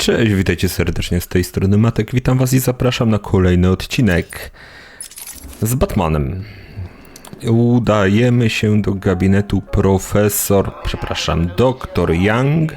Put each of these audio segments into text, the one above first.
Cześć, witajcie serdecznie z tej strony Matek. Witam was i zapraszam na kolejny odcinek z Batmanem. Udajemy się do gabinetu profesor, przepraszam, doktor Young.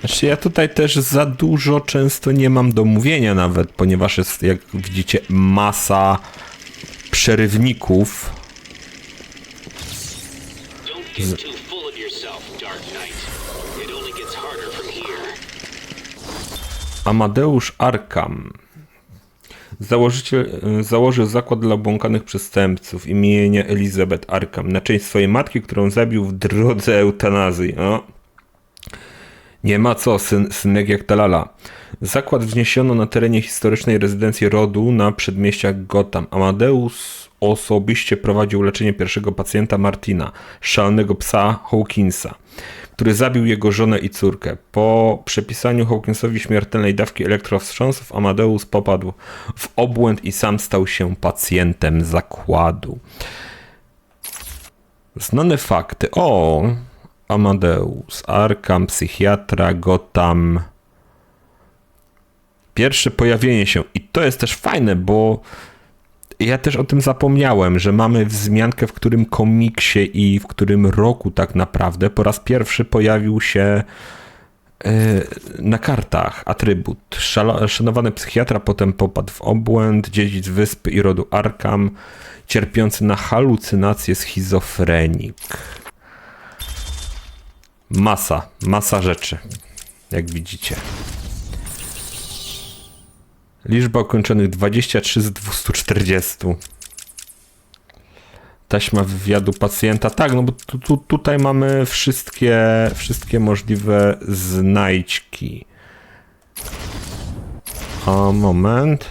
Znaczy ja tutaj też za dużo często nie mam do mówienia nawet, ponieważ jest, jak widzicie, masa przerywników. Here. Amadeusz Arkam. Założyciel, y, założył zakład dla obłąkanych przestępców imienia Elizabeth Arkam na część swojej matki, którą zabił w drodze eutanazji. O. Nie ma co, syn, synek jak talala. Zakład wzniesiono na terenie historycznej rezydencji rodu na przedmieściach Gotham. Amadeus osobiście prowadził leczenie pierwszego pacjenta Martina, szalonego psa Hawkinsa, który zabił jego żonę i córkę. Po przepisaniu Hawkinsowi śmiertelnej dawki elektrowstrząsów Amadeus popadł w obłęd i sam stał się pacjentem zakładu. Znane fakty. O, Amadeus, Arkham, psychiatra, Gotham. Pierwsze pojawienie się. I to jest też fajne, bo ja też o tym zapomniałem, że mamy wzmiankę, w którym komiksie i w którym roku tak naprawdę po raz pierwszy pojawił się e, na kartach atrybut. Szanowany psychiatra potem popadł w obłęd, dziedzic wyspy i rodu Arkham, cierpiący na halucynację schizofrenik. Masa, masa rzeczy, jak widzicie. Liczba ukończonych 23 z 240. Taśma wywiadu pacjenta. Tak, no bo tu, tu, tutaj mamy wszystkie, wszystkie możliwe znajdźki. A moment.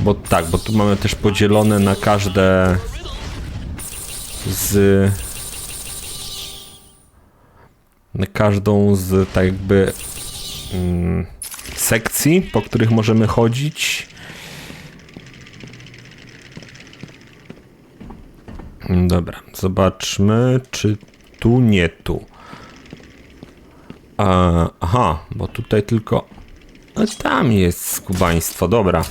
Bo tak, bo tu mamy też podzielone na każde z każdą z tak jakby mm, sekcji, po których możemy chodzić. Dobra, zobaczmy, czy tu nie tu. A, aha, bo tutaj tylko. No, tam jest skubaństwo, dobra.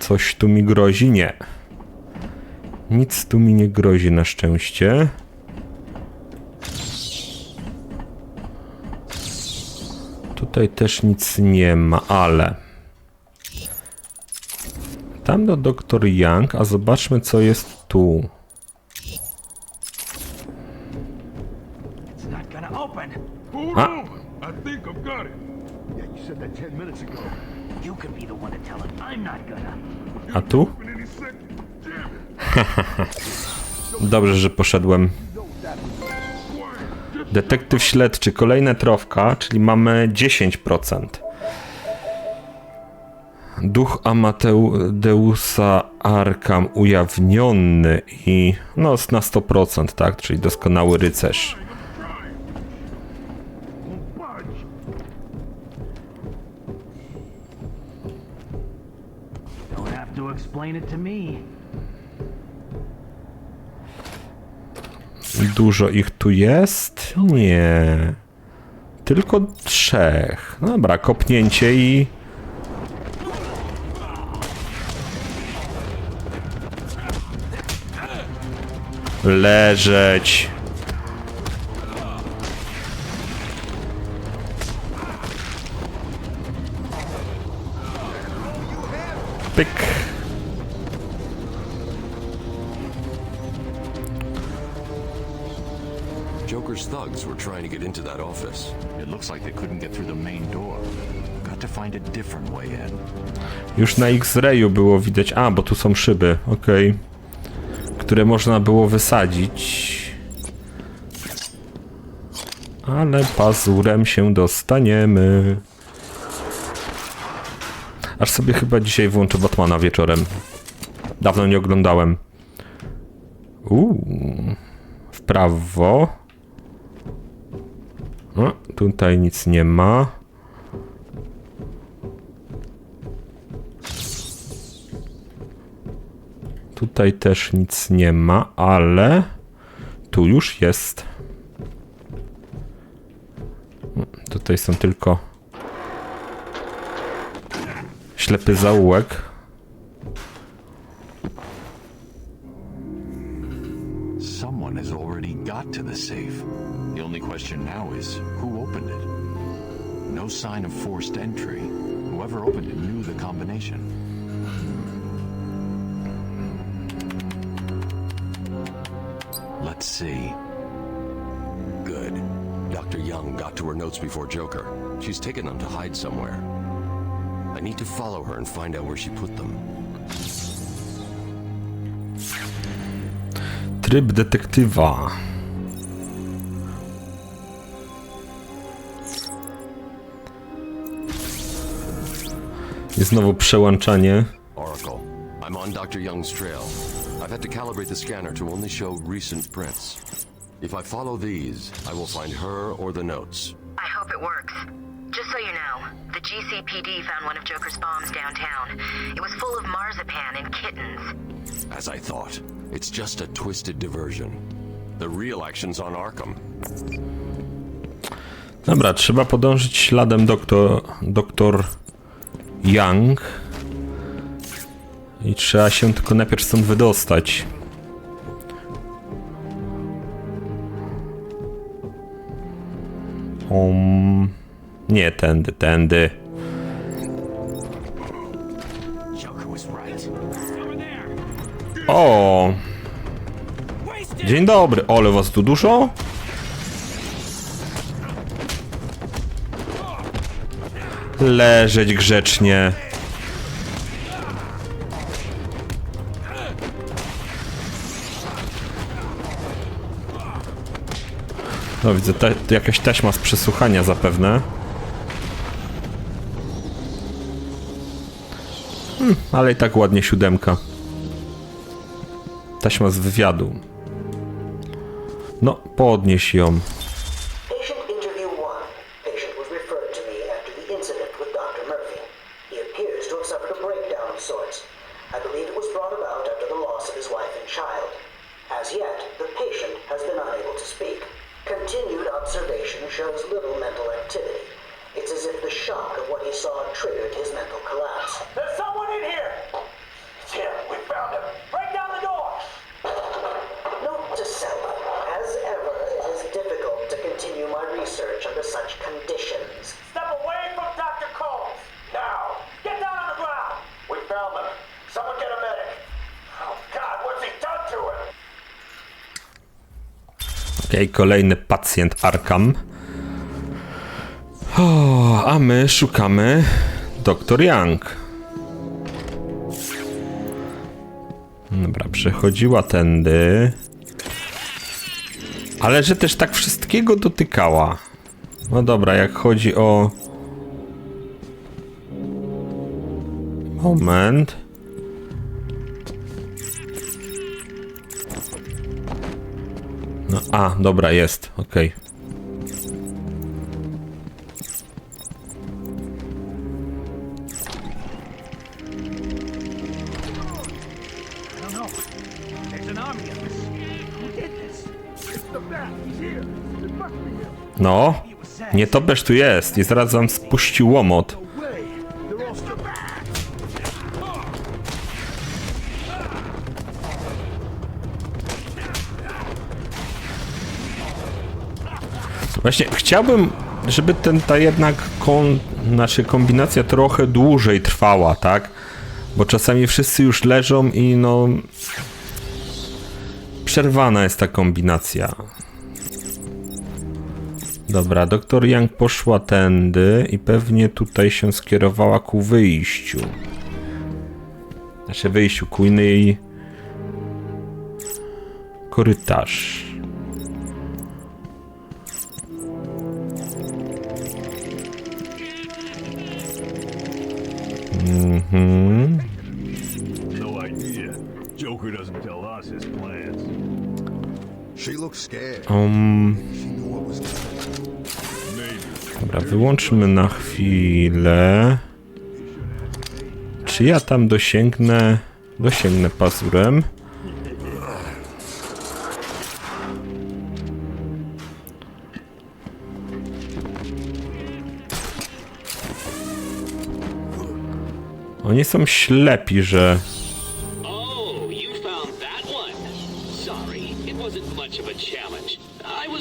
Coś tu mi grozi? Nie. Nic tu mi nie grozi na szczęście. Tutaj też nic nie ma, ale... Tam do doktor Young, a zobaczmy co jest tu. It's not gonna open. Hold Huh? on. I think I've got it. Yeah, you said that 10 minutes ago. You can be the one to tell him I'm not gonna. A tu? Dobrze, że poszedłem. Detektyw śledczy, kolejna trofka, czyli mamy 10%. Duch Amateusa Arkam ujawniony i no na 100%, tak, czyli doskonały rycerz. Don't have to explain it to me. Dużo ich tu jest? Nie. Tylko trzech. No Dobra, kopnięcie i... Leżeć. Pyk. Joker's thugs were trying to get into that office. It looks like they couldn't get through the main door. Got to find a different way in. Już na X-rayu było widać. A, bo tu są szyby, okej. Które można było wysadzić. Ale pazurem się dostaniemy. Aż sobie chyba dzisiaj włączę Batmana wieczorem. Dawno nie oglądałem. Uuu. W prawo. O, tutaj nic nie ma. Tutaj też nic nie ma, ale tu już jest. Tutaj są tylko ślepy zaułek. Someone has already got to the safe. The only question now is who opened it? No sign of forced entry. Whoever opened it knew the combination. Let's see. Good. Dr. Young got to her notes before Joker. She's taken them to hide somewhere. I need to follow her and find out where she put them. Tryb detektywa. I znowu przełączanie. Oracle, I'm on Dr. Young's trail. I've had to calibrate the scanner to only show recent prints. If I follow these, I will find her or the notes. I hope it works. Just so you know, the GCPD found one of Joker's bombs downtown. It was full of marzipan and kittens. As I thought, it's just a twisted diversion. The real action's on Arkham. Dobra, trzeba podążyć śladem doktor, doktor Young. I trzeba się tylko najpierw stąd wydostać. Um, nie tędy, tędy. O! Dzień dobry, ole was tu dużo? Leżeć grzecznie. No widzę, ta, jakaś taśma z przesłuchania zapewne. Hmm, ale i tak ładnie siódemka. Taśma z wywiadu. No, podnieś ją. Okej, kolejny pacjent Arkham. O, a my szukamy Dr. Young. Dobra, przechodziła tędy. Ale że też tak wszystkiego dotykała. No dobra, jak chodzi o... Moment. Here. It must be him. No, nie topesz tu jest i zaraz spuści łomot. Właśnie chciałbym, żeby ten, ta jednak kon, znaczy kombinacja trochę dłużej trwała, tak? Bo czasami wszyscy już leżą i no... Przerwana jest ta kombinacja. Dobra, doktor Young poszła tędy i pewnie tutaj się skierowała ku wyjściu. Znaczy wyjściu, ku innej... korytarz. Um. Dobra, wyłączmy na chwilę. Czy ja tam dosięgnę? Dosięgnę pazurem.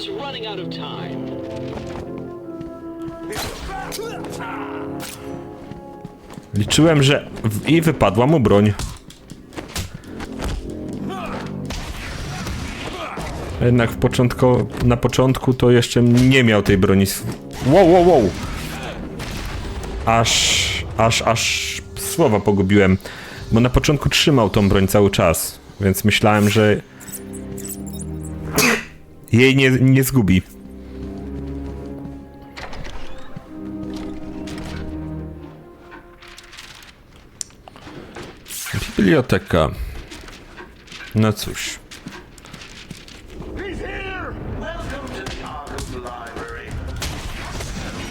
Running out of time. liczyłem, że i wypadła mu broń. Jednak w początku, na początku to jeszcze nie miał tej broni. Wow, wow, wow. Aż, aż, aż słowa pogubiłem. Bo na początku trzymał tą broń cały czas. Więc myślałem, że jej nie, nie zgubi. Biblioteka. No cóż.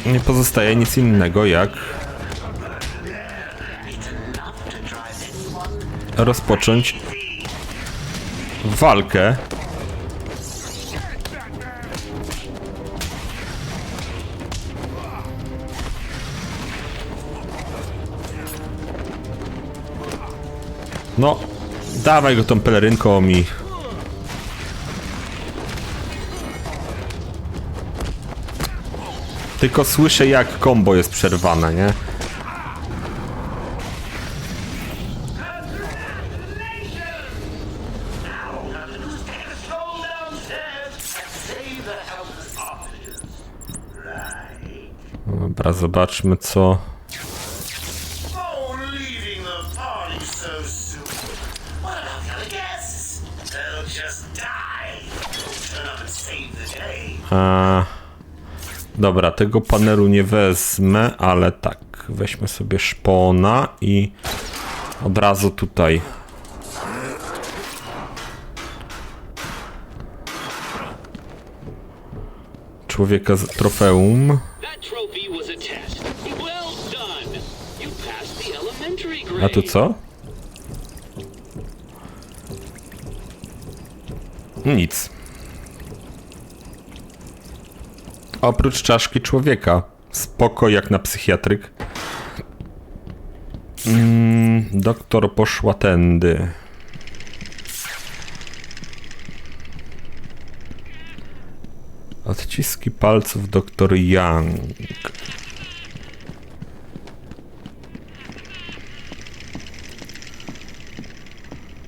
Nie pozostaje nic innego jak rozpocząć walkę. No, dawaj go tą pelerynką mi. Tylko słyszę jak combo jest przerwane, nie? Save the day. A, dobra, tego panelu nie wezmę, ale tak, weźmy sobie szpona i od razu tutaj. Człowieka z trofeum. A tu co? Nic. Oprócz czaszki człowieka. Spoko jak na psychiatryk. Mm, doktor poszła tędy. Odciski palców doktor Young.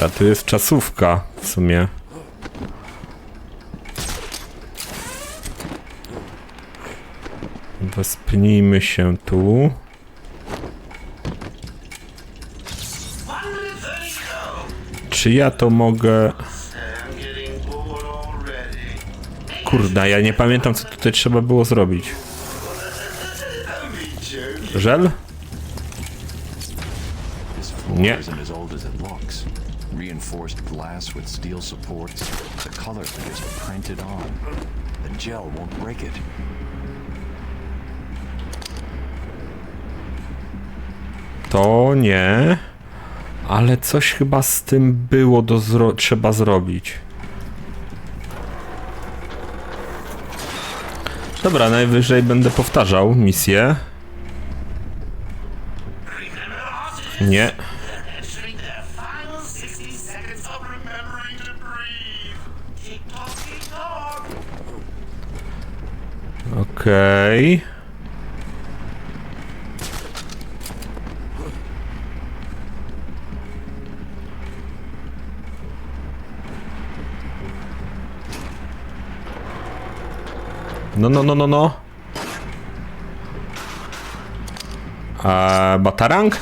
Dobra, jest czasówka w sumie. Wespnijmy się tu. Czy ja to mogę... Kurde, ja nie pamiętam co tutaj trzeba było zrobić. Żel? Nie. Reinforced glass with steel supports. The are just printed on. The gel won't break it. To nie. Ale coś chyba z tym było do zro... trzeba zrobić. Dobra, najwyżej będę powtarzał misję. Nie. Okej. No, no, no, no, no. Eee, Batarang?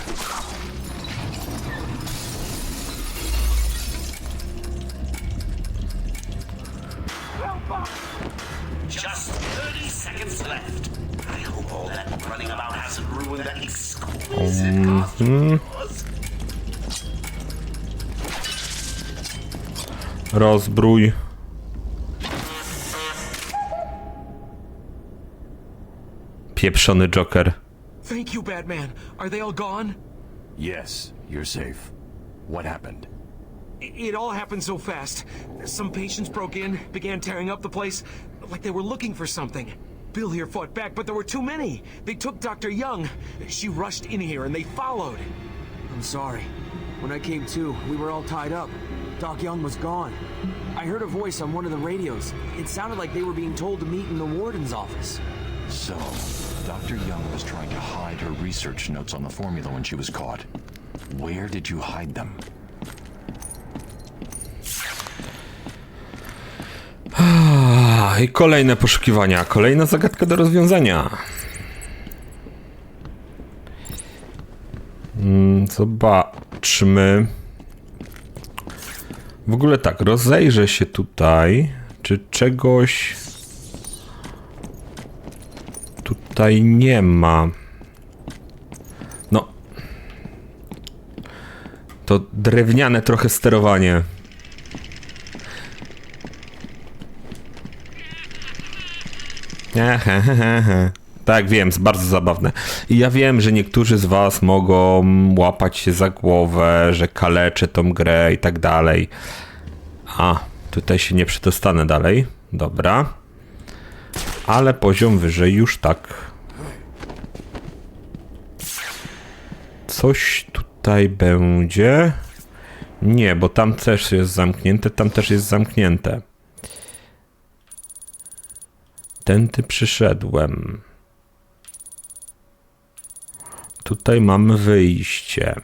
Just 30 seconds left. I hope all that running about hasn't ruined that exquisite costume of yours. Rozbrój. Pieprzony Joker. Thank you, Batman. Are they all gone? Yes, you're safe. What happened? It all happened so fast. Some patients broke in, began tearing up the place, like they were looking for something. Bill here fought back, but there were too many. They took Dr. Young. She rushed in here and they followed. I'm sorry. When I came to, we were all tied up. Doc Young was gone. I heard a voice on one of the radios. It sounded like they were being told to meet in the warden's office. So, Dr. Young was trying to hide her research notes on the formula when she was caught. Where did you hide them? Ah, I kolejne poszukiwania, kolejna zagadka do rozwiązania. Mm, Zobaczmy. W ogóle tak, rozejrzę się tutaj, czy czegoś tutaj nie ma. No. To drewniane trochę sterowanie. Tak, wiem, jest bardzo zabawne. I ja wiem, że niektórzy z was mogą łapać się za głowę, że kaleczę tą grę i tak dalej. A, tutaj się nie przedostanę dalej. Dobra. Ale poziom wyżej już tak. Coś tutaj będzie. Nie, bo tam też jest zamknięte, tam też jest zamknięte. Tędy przyszedłem. Tutaj mamy wyjście.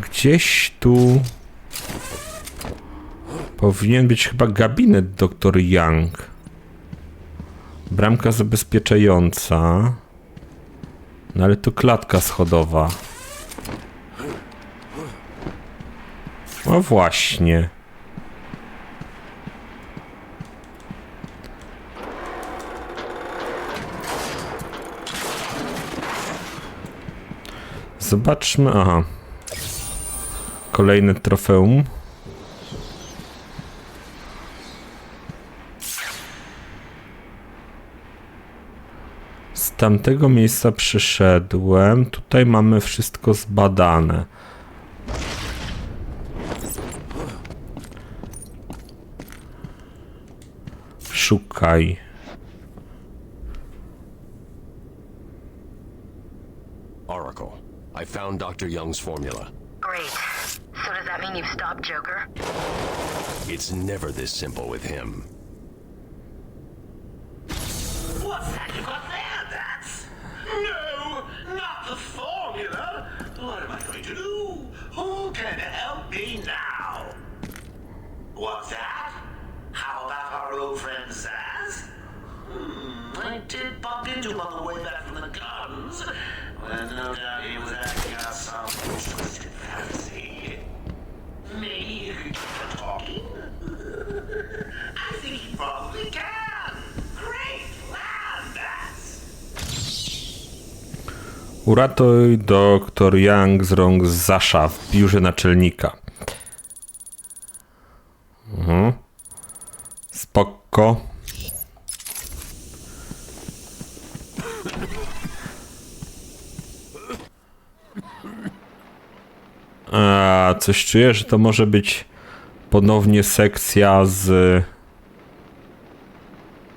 Gdzieś tu powinien być chyba gabinet dr Young. Bramka zabezpieczająca. No ale to klatka schodowa. No właśnie. Zobaczmy. Aha. Kolejne trofeum. Z tamtego miejsca przyszedłem. Tutaj mamy wszystko zbadane. Szukaj. Oracle, I found Dr. Young's formula. Great. So does that mean you've stopped Joker? It's never this simple with him. Uratuj dr Young z rąk Zasza w biurze naczelnika. Mhm. Spoko. A, coś czuję, że to może być ponownie sekcja z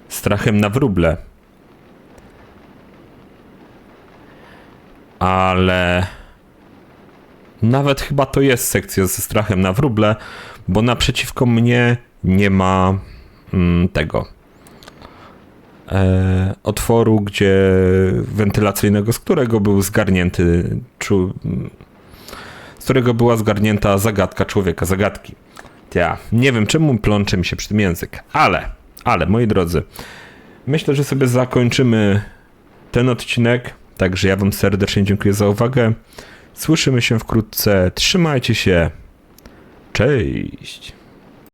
strachem na wróble. ale nawet chyba to jest sekcja ze strachem na wróble, bo naprzeciwko mnie nie ma mm, tego e, otworu, gdzie wentylacyjnego, z którego był zgarnięty, czu, z którego była zgarnięta zagadka człowieka, zagadki. Ja nie wiem, czemu plącze mi się przy tym język, ale, ale, moi drodzy, myślę, że sobie zakończymy ten odcinek, także ja wam serdecznie dziękuję za uwagę. Słyszymy się wkrótce, trzymajcie się, cześć!